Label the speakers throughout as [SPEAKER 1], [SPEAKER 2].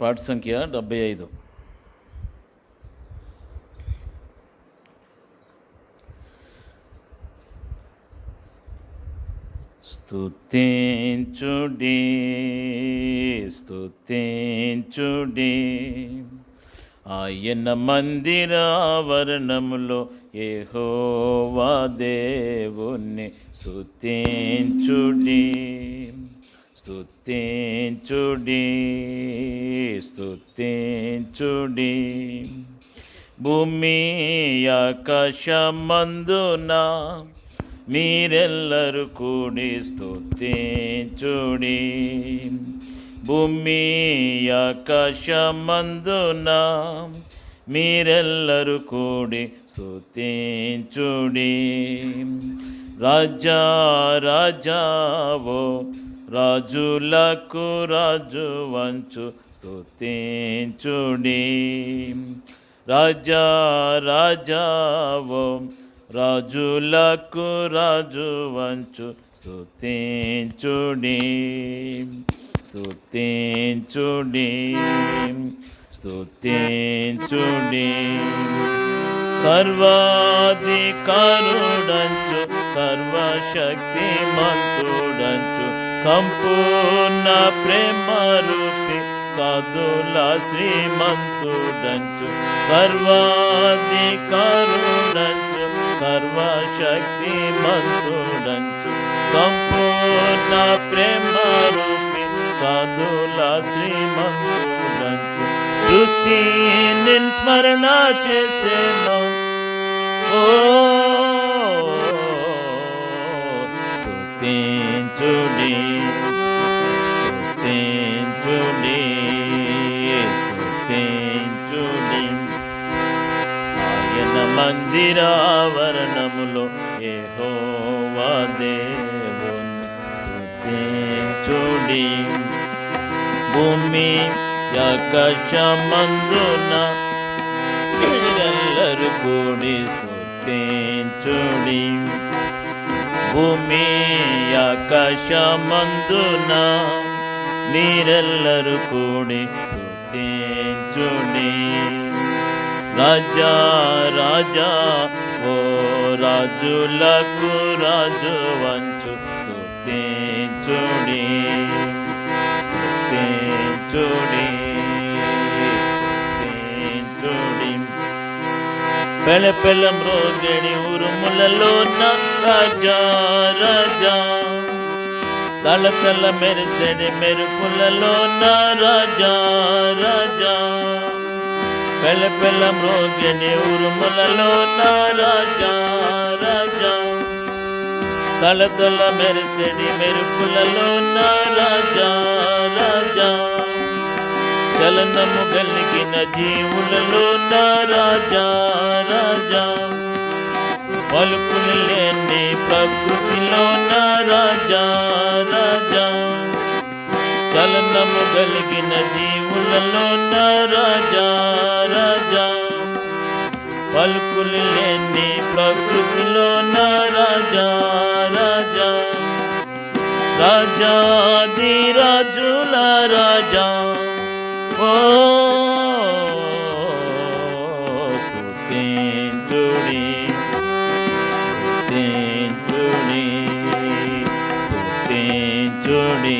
[SPEAKER 1] పాఠ సంఖ్య డెబ్బై ఐదు. స్తుతించుడి స్తుతించుడి. ఆయన మందిరావరణములో ఏహోవా దేవుణ్ణి స్తుతించుడి. స్తుతించుడి స్తుతించుడి. భూమి ఆకాశమందున మీరెల్లరూ కూడి స్తుతించుడి. భూమి ఆకాశమందున మీరెల్లరూ కూడి స్తుతించుడి. రాజా రాజావో రాజులకు రాజు వంచు స్తుతించుడి. రాజా రాజావో రాజులకు రాజు వంచు స్తుతించుడి. స్తుతించుడి స్తుతించుడి. సర్వాధికారుడంచు సర్వశక్తి మంతుడంచు సంపూర్ణ ప్రేమ రూపి సాధుల శ్రీమంతుడంచు సర్వాధికారుడంచు సర్వశక్తి మంతుడంచు సంపూర్ణ ప్రేమ రూపి సాధుల శ్రీమంతుడంచు. సృష్టి స్మరణ చేసేను. ఓ స్తుతించుడి స్తుతించుడి స్తుతించుడి ఆయన మందిరావరణములో ఏహోవా దేవుని స్తుతించుడి భూమి ఆకాశమందున మీరెల్లరూ కూడి స్తుతించుడి భూమి ఆకాశమందున మీరెల్లరూ కూడి స్తుతించుడి రాజా రాజా ఓ రాజులకు రాజు వంచు స్తుతించుడి స్తుతించుడి స్తుతించుడి పెళ్ళ పెళ్ళ మ్రోగడి ఉరుములలో నా రాజా రాజా. తల తల మెరిసెడి మెరుపులలో నా రాజా రాజా. పెళ్ళ పెళ్ళ మ్రోగడి ఉరుములలో నా రాజా రాజా. తల తల మెరిసెడి మెరుపులలో నా రాజా రాజా. చలనము కలిగిన జీవులలో నా రాజా రాజా. పలుకులు లేని ప్రకృతిలో నా రాజా రాజా. చలనము కలిగిన జీవులలో నా రాజా రాజా. పలుకులు లేని ప్రకృతిలో నా రాజా రాజా. రాజాది రాజుల రాజా. ఓ దేవుని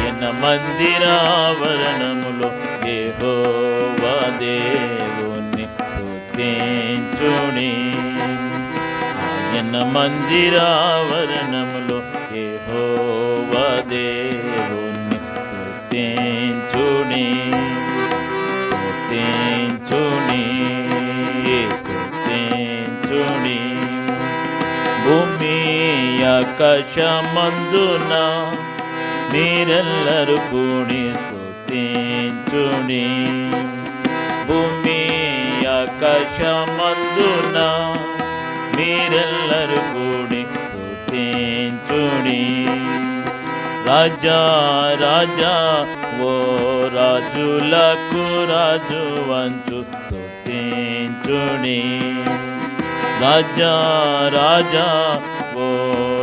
[SPEAKER 1] ఆయన మందిరావరణములో దేహోవా దేవుని స్తుతించుడి. ఆయన మందిరావరణములో దేహోవా దేవు ఆకాశమందున మీరెల్లరూ కూడి స్తుతించుడి భూమి ఆకాశమందున మీరెల్లరూ కూడి స్తుతించుడి రాజా రాజా ఓ రాజులకు రాజు వంచు స్తుతించుడి రాజా రాజా ఓ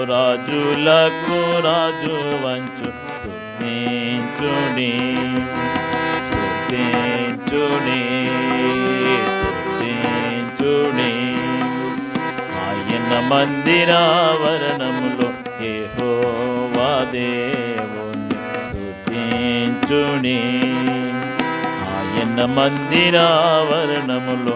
[SPEAKER 1] రాజులకు రాజు వంచు స్తుతించుడి స్తుతించుడి స్తుతించుడి ఆయన మందిరావరణములో యెహోవా దేవుని స్తుతించుడి. ఆయన మందిరావరణములో